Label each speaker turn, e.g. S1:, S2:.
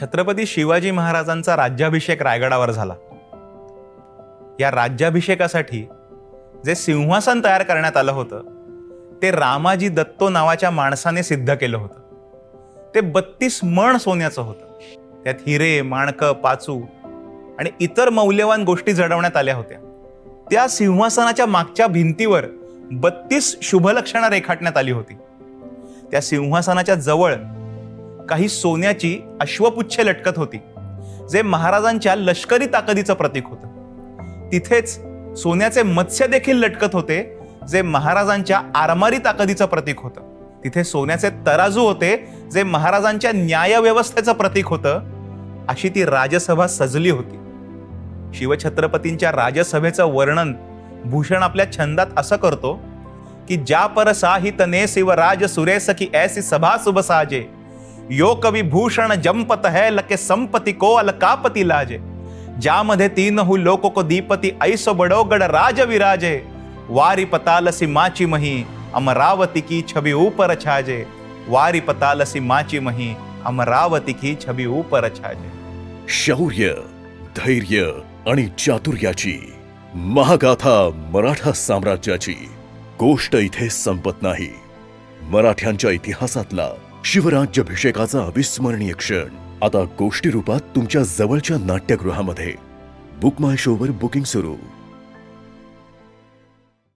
S1: छत्रपती शिवाजी महाराजांचा राज्याभिषेक रायगडावर झाला. या राज्याभिषेकासाठी जे सिंहासन तयार करण्यात आलं होतं ते रामाजी दत्तो नावाच्या माणसाने सिद्ध केलं होतं. ते बत्तीस मण सोन्याचं होतं. त्यात हिरे माणकं पाचू आणि इतर मौल्यवान गोष्टी जडवण्यात आल्या होत्या. त्या सिंहासनाच्या मागच्या भिंतीवर बत्तीस शुभलक्षणं रेखाटण्यात आली होती. त्या सिंहासनाच्या जवळ काही सोन्याची अश्वपुच्छे लटकत होती जे महाराजांच्या लष्करी ताकदीचं प्रतीक होतं. तिथेच सोन्याचे मत्स्य देखील लटकत होते जे महाराजांच्या आरमारी ताकदीचं प्रतीक होतं. तिथे सोन्याचे तराजू होते जे महाराजांच्या न्यायव्यवस्थेचं प्रतीक होतं अशी ती राजसभा सजली होती. शिवछत्रपतींच्या राजसभेचं वर्णन भूषण आपल्या छंदात असं करतो की ज्या परसा साहित शिवराज सुरेस की ऐसी सभा सुबसाजे यो कवी भूषण जंपत है लके संपती को अलकापती लाजे। ज्यामध्ये तीन हु लोक को दीपती ऐसो बडोगड राज विराजे। वारी पतालसी माची मही अमरावती की छवि ऊपर छाजे। वारी पतालसी माची मही अमरावती की छबी ऊपर छाजे।
S2: शौर्य धैर्य आणि चातुर्याची महागाथा मराठा साम्राज्याची गोष्ट इथे संपत नाही. मराठ्यांच्या इतिहासातला शिवराज्याभिषेकाचा अविस्मरणीय क्षण. आता गोष्टी रूपात तुमच्या जवळच्या नाट्यगृहामध्ये. बुक माय शोवर बुकिंग सुरू.